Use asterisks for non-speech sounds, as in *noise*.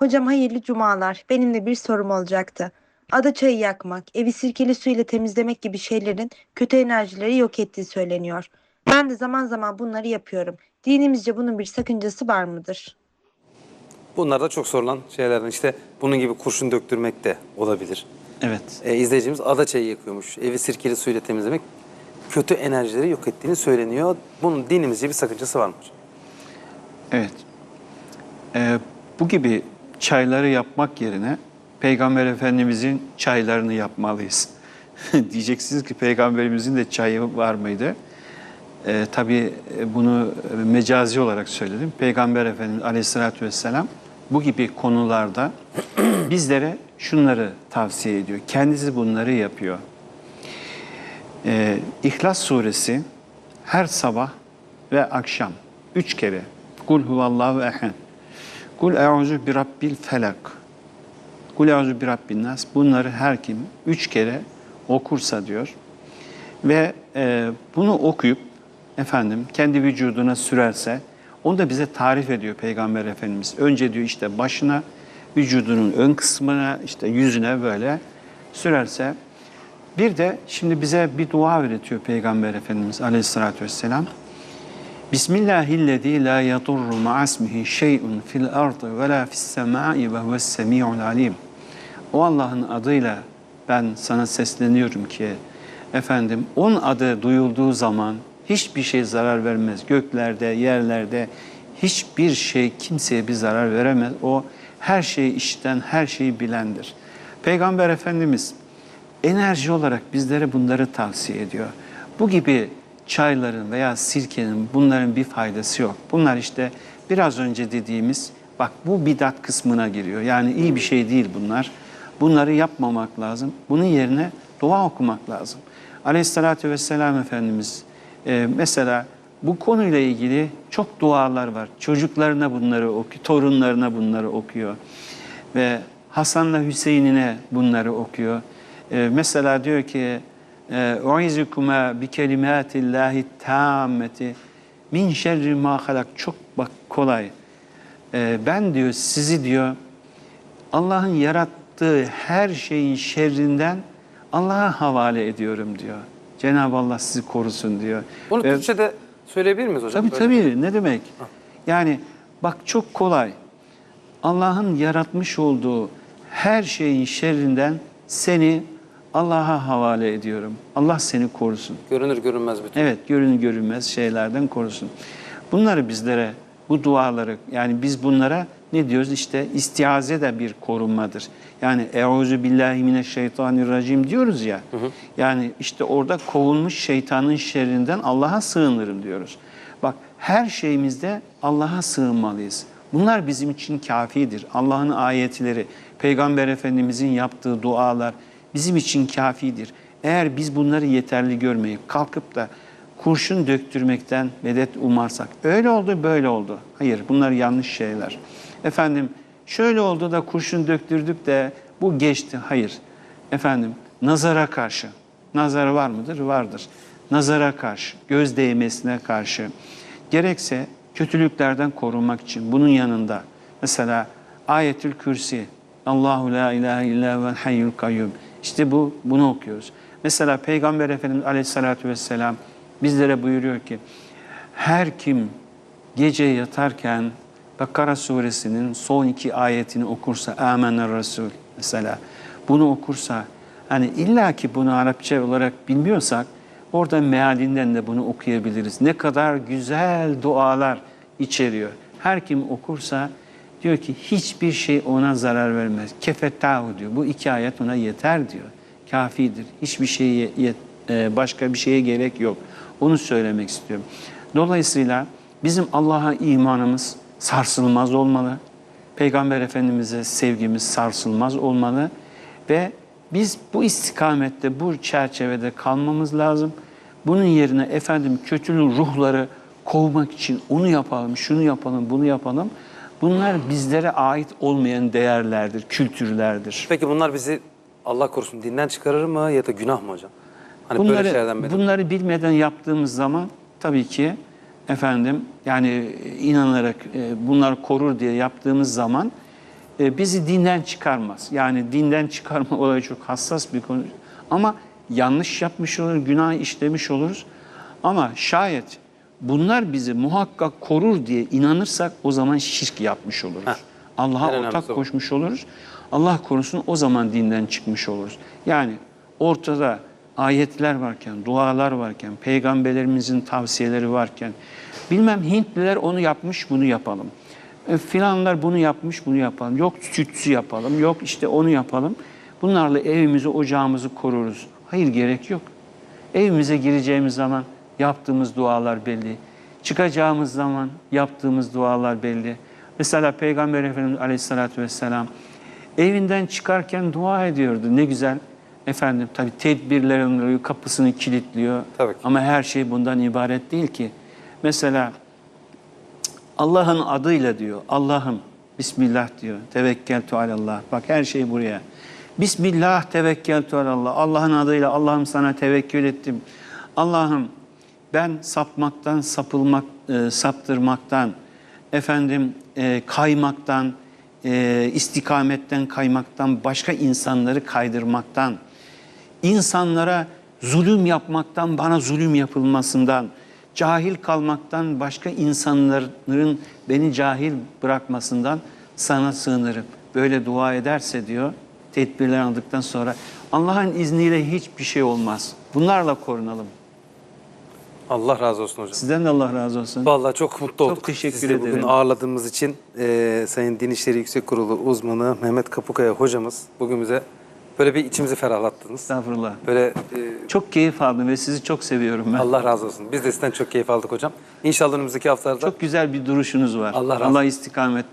Hocam hayırlı cumalar. Benim de bir sorum olacaktı. Ada çayı yakmak, evi sirkeli su ile temizlemek gibi şeylerin kötü enerjileri yok ettiği söyleniyor. Ben de zaman zaman bunları yapıyorum. Dinimizce bunun bir sakıncası var mıdır? Bunlar da çok sorulan şeylerden. İşte bunun gibi kurşun döktürmek de olabilir. Evet. Ee, izleyicimiz ada çayı yakıyormuş. Evi sirkeli suyla temizlemek kötü enerjileri yok ettiğini söyleniyor. Bunun dinimizce bir sakıncası var mı? Evet. Ee, bu gibi çayları yapmak yerine Peygamber Efendimizin çaylarını yapmalıyız. *laughs* Diyeceksiniz ki Peygamberimizin de çayı var mıydı? Ee, tabii e, bunu mecazi olarak söyledim. Peygamber Efendimiz Aleyhisselatü Vesselam bu gibi konularda *clears throat* bizlere şunları tavsiye ediyor. Kendisi bunları yapıyor. Ee, İhlas suresi her sabah ve akşam üç kere Kul huvallahu ehen Kul e'uzu bi rabbil felak Kul e'uzu bi rabbin nas bunları her kim üç kere okursa diyor ve e, bunu okuyup efendim kendi vücuduna sürerse onu da bize tarif ediyor Peygamber Efendimiz. Önce diyor işte başına, vücudunun ön kısmına, işte yüzüne böyle sürerse bir de şimdi bize bir dua öğretiyor Peygamber Efendimiz Aleyhisselatü Vesselam. Bismillahillezî la yadurru ma'asmihi şey'un fil ardı ve la fis semâi ve huves semî'ul alim. O Allah'ın adıyla ben sana sesleniyorum ki efendim onun adı duyulduğu zaman hiçbir şey zarar vermez. Göklerde, yerlerde hiçbir şey kimseye bir zarar veremez. O her şeyi işiten, her şeyi bilendir. Peygamber Efendimiz enerji olarak bizlere bunları tavsiye ediyor. Bu gibi çayların veya sirkenin bunların bir faydası yok. Bunlar işte biraz önce dediğimiz bak bu bidat kısmına giriyor. Yani iyi bir şey değil bunlar. Bunları yapmamak lazım. Bunun yerine dua okumak lazım. Aleyhissalatü vesselam Efendimiz e, mesela bu konuyla ilgili çok dualar var. Çocuklarına bunları okuyor, torunlarına bunları okuyor. Ve Hasan'la Hüseyin'ine bunları okuyor. E, mesela diyor ki uizukuma bi kelimatillahi tammeti min şerri ma halak çok bak kolay. Ee, ben diyor sizi diyor Allah'ın yarattığı her şeyin şerrinden Allah'a havale ediyorum diyor. Cenab-ı Allah sizi korusun diyor. Bunu ee, Türkçe'de söyleyebilir miyiz hocam? Tabii Böyle. tabii ne demek? Yani bak çok kolay. Allah'ın yaratmış olduğu her şeyin şerrinden seni Allah'a havale ediyorum. Allah seni korusun. Görünür görünmez bütün. Evet görünür görünmez şeylerden korusun. Bunları bizlere, bu duaları yani biz bunlara ne diyoruz? İşte istiaze de bir korunmadır. Yani Euzu billahi mineşşeytanirracim diyoruz ya. Yani işte orada kovulmuş şeytanın şerrinden Allah'a sığınırım diyoruz. Bak her şeyimizde Allah'a sığınmalıyız. Bunlar bizim için kafidir. Allah'ın ayetleri, Peygamber Efendimizin yaptığı dualar bizim için kafidir. Eğer biz bunları yeterli görmeyip kalkıp da kurşun döktürmekten medet umarsak, öyle oldu böyle oldu. Hayır bunlar yanlış şeyler. Efendim şöyle oldu da kurşun döktürdük de bu geçti. Hayır. Efendim nazara karşı. Nazar var mıdır? Vardır. Nazara karşı, göz değmesine karşı. Gerekse kötülüklerden korunmak için bunun yanında mesela Ayetül Kürsi, Allahu la ilahe illa vel hayyul kayyum. İşte bu bunu okuyoruz. Mesela Peygamber Efendimiz Aleyhisselatü Vesselam bizlere buyuruyor ki her kim gece yatarken Bakara suresinin son iki ayetini okursa Amener Resul mesela bunu okursa hani illa ki bunu Arapça olarak bilmiyorsak orada mealinden de bunu okuyabiliriz. Ne kadar güzel dualar içeriyor. Her kim okursa diyor ki hiçbir şey ona zarar vermez. Kefettahu diyor. Bu iki ayet ona yeter diyor. Kafidir. Hiçbir şeye yet- e, başka bir şeye gerek yok. Onu söylemek istiyorum. Dolayısıyla bizim Allah'a imanımız sarsılmaz olmalı. Peygamber Efendimiz'e sevgimiz sarsılmaz olmalı ve biz bu istikamette, bu çerçevede kalmamız lazım. Bunun yerine efendim kötülük ruhları kovmak için onu yapalım, şunu yapalım, bunu yapalım. Bunlar bizlere ait olmayan değerlerdir, kültürlerdir. Peki bunlar bizi Allah korusun dinden çıkarır mı ya da günah mı hocam? Hani böyle Bunları, şeylerden medet. bunları bilmeden yaptığımız zaman tabii ki efendim yani inanarak e, bunlar korur diye yaptığımız zaman e, bizi dinden çıkarmaz. Yani dinden çıkarma *laughs* olayı çok hassas bir konu. Ama yanlış yapmış olur, günah işlemiş oluruz. Ama şayet bunlar bizi muhakkak korur diye inanırsak o zaman şirk yapmış oluruz. Allah'a ortak koşmuş oluruz. Allah korusun o zaman dinden çıkmış oluruz. Yani ortada ayetler varken, dualar varken, peygamberlerimizin tavsiyeleri varken, bilmem Hintliler onu yapmış bunu yapalım. E, filanlar bunu yapmış bunu yapalım. Yok sütsü yapalım, yok işte onu yapalım. Bunlarla evimizi, ocağımızı koruruz. Hayır gerek yok. Evimize gireceğimiz zaman yaptığımız dualar belli. Çıkacağımız zaman yaptığımız dualar belli. Mesela Peygamber Efendimiz Aleyhisselatü Vesselam evinden çıkarken dua ediyordu. Ne güzel. Efendim tabii tedbirlerini alıyor, kapısını kilitliyor. Tabii ki. Ama her şey bundan ibaret değil ki. Mesela Allah'ın adıyla diyor. Allah'ım Bismillah diyor. Tevekkeltu alallah. Bak her şey buraya. Bismillah tevekkeltu alallah. Allah'ın adıyla Allah'ım sana tevekkül ettim. Allah'ım ben sapmaktan, sapılmak, e, saptırmaktan, efendim e, kaymaktan, e, istikametten kaymaktan, başka insanları kaydırmaktan, insanlara zulüm yapmaktan, bana zulüm yapılmasından, cahil kalmaktan, başka insanların beni cahil bırakmasından sana sığınırım. Böyle dua ederse diyor, tedbirler aldıktan sonra Allah'ın izniyle hiçbir şey olmaz. Bunlarla korunalım. Allah razı olsun hocam. Sizden de Allah razı olsun. Vallahi çok mutlu Çok olduk. teşekkür Sizi de bugün ederim. ağırladığımız için e, Sayın Din İşleri Yüksek Kurulu uzmanı Mehmet Kapukaya hocamız bugün bize böyle bir içimizi ferahlattınız. Estağfurullah. Böyle e, Çok keyif aldım ve sizi çok seviyorum ben. Allah razı olsun. Biz de sizden çok keyif aldık hocam. İnşallah önümüzdeki haftalarda Çok güzel bir duruşunuz var. Allah razı Allah istikamet.